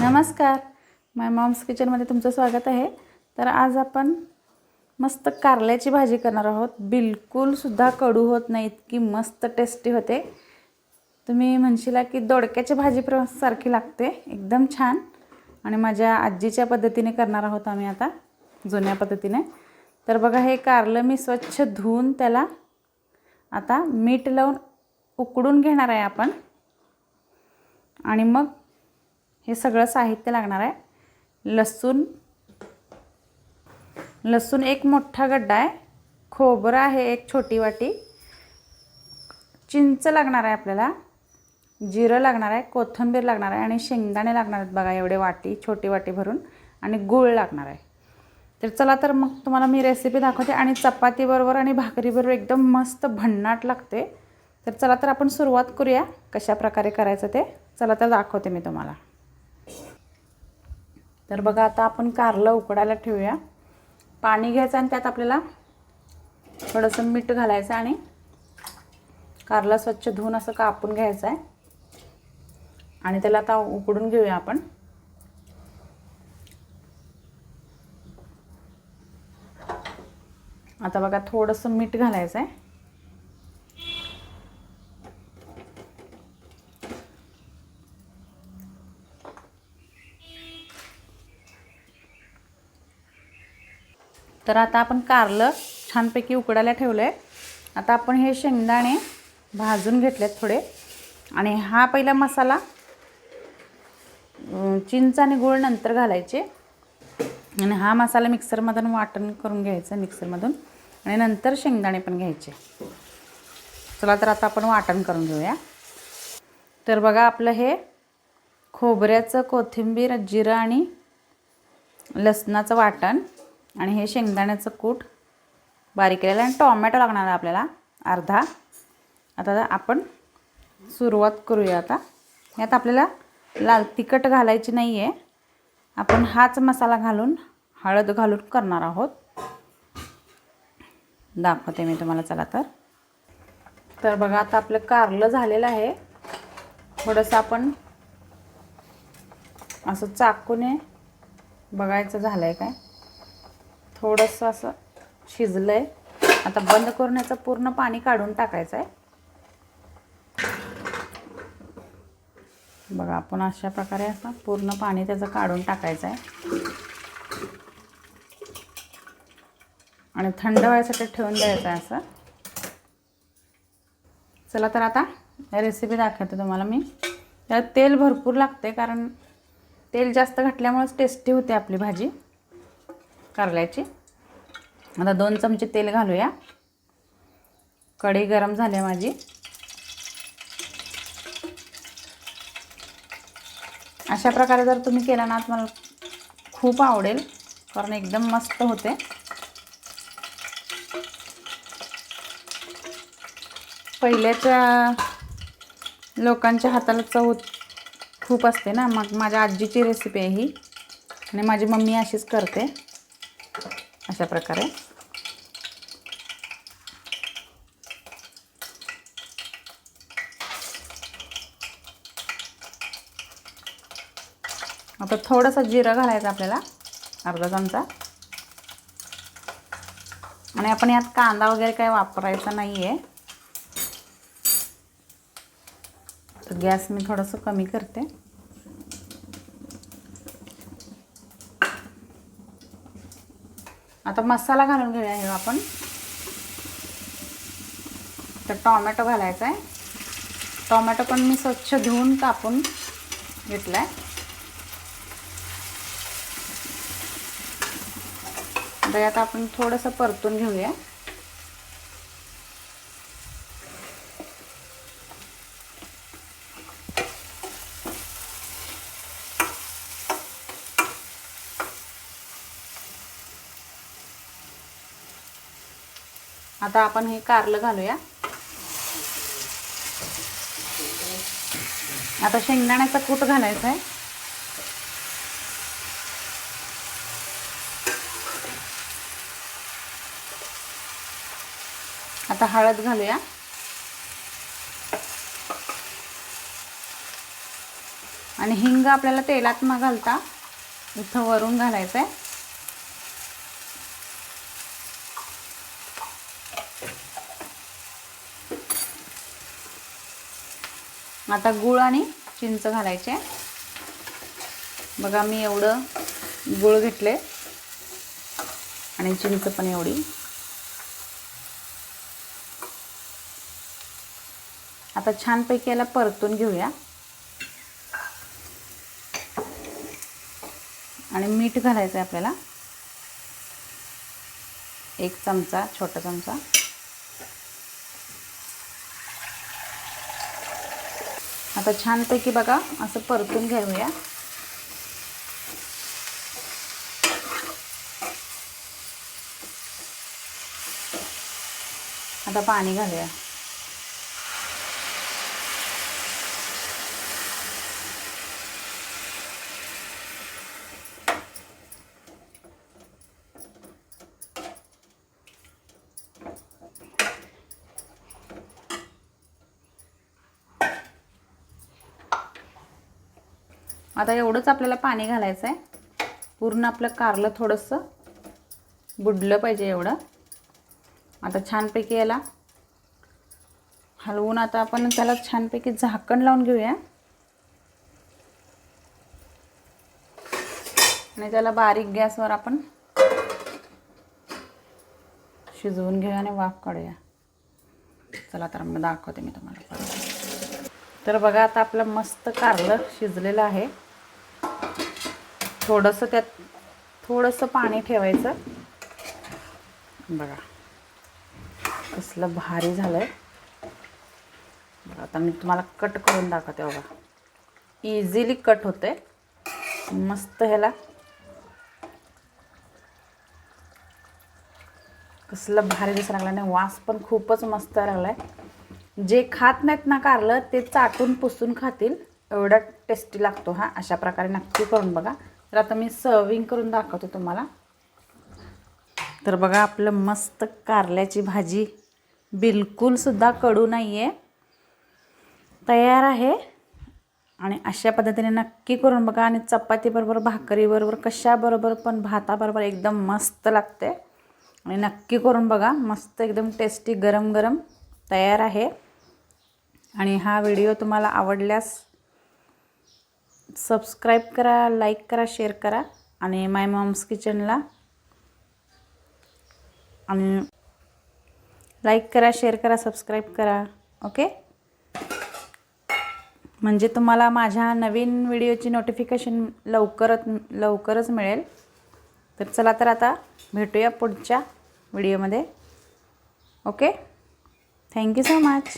नमस्कार. माय मॉम्स किचनमध्ये तुमचं स्वागत आहे. तर आज आपण मस्त कारल्याची भाजी करणार आहोत. बिलकुलसुद्धा कडू होत नाही इतकी मस्त टेस्टी होते. तुम्ही म्हणशीला की दोडक्याची भाजी प्र सारखी लागते एकदम छान. आणि माझ्या आजीच्या पद्धतीने करणार आहोत आम्ही आता जुन्या पद्धतीने. तर बघा हे कारलं मी स्वच्छ धुवून त्याला आता मीठ लावून उकडून घेणार आहे आपण. आणि मग हे सगळं साहित्य लागणार आहे. लसूण लसूण एक मोठा गड्डा आहे. खोबरं आहे एक छोटी वाटी. चिंच लागणार आहे आपल्याला. जिरं लागणार आहे कोथिंबीर लागणार आहे आणि शेंगदाणे लागणार आहेत बघा एवढे वाटी छोटी वाटी भरून. आणि गूळ लागणार आहे. तर चला तर मग तुम्हाला मी रेसिपी दाखवते आणि चपातीबरोबर आणि भाकरीबरोबर एकदम मस्त भन्नाट लागते. तर चला तर आपण सुरुवात करूया. कशा प्रकारे करायचं ते. चला तर दाखवते मी तुम्हाला. तर बघा आता आपण कारलं उकडायला ठेवूया. पाणी घ्यायचं आणि त्यात आपल्याला थोडंसं मीठ घालायचं आणि कारलं स्वच्छ धुवून असं कापून घ्यायचं आहे. आणि त्याला आता उकडून घेऊया आपण. आता बघा थोडंसं मीठ घालायचं आहे. तर आता आपण कारलं छानपैकी उकडायला ठेवलं आहे आता आपण हे शेंगदाणे भाजून घेतलेत थोडे. आणि हा पहिला मसाला चिंच आणि गूळ नंतर घालायचे. आणि हा मसाला मिक्सरमधून वाटण करून घ्यायचं मिक्सरमधून. आणि नंतर शेंगदाणे पण घ्यायचे. चला तर आता आपण वाटण करून घेऊया. तर बघा आपलं हे खोबऱ्याचं कोथिंबीर जिरं आणि लसणाचं वाटण. आणि हे शेंगदाण्याचं कूट बारीक केलेलं आणि टॉमॅटो लागणार आहे आपल्याला अर्धा. आता आपण सुरुवात करूया आता. यात आपल्याला लाल तिखट घालायची नाही आहे आपण हाच मसाला घालून हळद घालून करणार आहोत. दाखवते मी तुम्हाला चला तर. तर बघा आता आपलं कारलं झालेलं आहे. थोडंसं आपण असं चाकूने बघायचं झालं आहे काय. थोडंसं असं शिजलं आहे आता बंद करून याचं पूर्ण पाणी काढून टाकायचं आहे बघा आपण अशा प्रकारे असं पूर्ण पाणी त्याचं काढून टाकायचं आहे आणि थंड व्हायसाठी ठेवून द्यायचं आहे असं. चला तर आता रेसिपी दाखवते तुम्हाला मी. त्यात तेल भरपूर लागते कारण तेल जास्त घातल्यामुळेच टेस्टी होते आपली भाजी. कारल्याची. आता दोन चमचे तेल घालूया. कढई गरम झाली आहे माझी. अशा प्रकारे जर तुम्ही केला ना तर मला खूप आवडेल. कारण एकदम मस्त होते. पहिल्याच्या लोकांच्या हाताला चव खूप असते ना. मग माझ्या आजीची रेसिपी आहे ही. आणि माझी मम्मी अशीच करते. अशा प्रकारे आता थोडंसं जिरं घालायचं आपल्याला अर्धा चमचा. आणि आपण यात कांदा वगैरे काही वापरायचा नाही आहे तर गॅस मी थोडंसं कमी करते. आता मसाला घालून घेऊया हे आपण. तर टॉमॅटो घालायचा आहे. टॉमॅटो पण मी स्वच्छ धुवून कापून घेतला आहे आता यात आपण थोडंसं परतून घेऊया. आता आपण हे कारलं घालूया. आता शेंगदाण्याचा कूट घालायचा आहे आता हळद घालूया. आणि हिंग आपल्याला तेलात न घालता इथं वरून घालायचं आहे आता गूळ आणि चिंच घालायचे. बघा मी एवढं गूळ घेतले. आणि चिंच पण एवढी. आता छानपैकी याला परतून घेऊया. आणि मीठ घालायचं आहे आपल्याला. एक चमचा छोटा चमचा. आता छानपैकी बघा असं परतून घेऊया. आता पाणी घालूया. आता एवढंच आपल्याला पाणी घालायचं आहे पूर्ण आपलं कारलं थोडंसं बुडलं पाहिजे एवढं. आता छानपैकी याला हलवून आता आपण त्याला छानपैकी झाकण लावून घेऊया. आणि त्याला बारीक गॅसवर आपण शिजवून घेऊया आणि वाफ काढूया. चला तर मग दाखवते मी तुम्हाला तर बघा आता आपलं मस्त कारलं शिजलेलं आहे. थोडंसं त्यात थोडंसं पाणी ठेवायचं. बघा. कसलं भारी झालं आहे आता मी तुम्हाला कट करून दाखवते बघा. इझिली कट होते मस्त ह्याला. कसलं भारी दिसायला लागलं नाही वास पण खूपच मस्त लागला आहे जे खात नाहीत ना कारलं ते चाटून पुसून खातील. एवढा टेस्टी लागतो हा. अशा प्रकारे नक्की करून बघा. तर आता मी सर्विंग करून दाखवते तुम्हाला. तर बघा आपलं मस्त कारल्याची भाजी बिलकुलसुद्धा कडू नाही आहे तयार आहे. आणि अशा पद्धतीने नक्की करून बघा. आणि चपातीबरोबर भाकरीबरोबर कशाबरोबर पण भाताबरोबर एकदम मस्त लागते. आणि नक्की करून बघा. मस्त एकदम टेस्टी गरम गरम तयार आहे. आणि हा व्हिडिओ तुम्हाला आवडल्यास सबस्क्राईब करा लाईक करा शेअर करा आणि माय मॉम्स किचनला आणि लाईक करा शेअर करा सबस्क्राईब करा ओके म्हणजे तुम्हाला माझ्या नवीन व्हिडिओची नोटिफिकेशन लवकरच लवकरच मिळेल. तर चला तर आता भेटूया पुढच्या व्हिडिओमध्ये ओके थँक्यू सो मच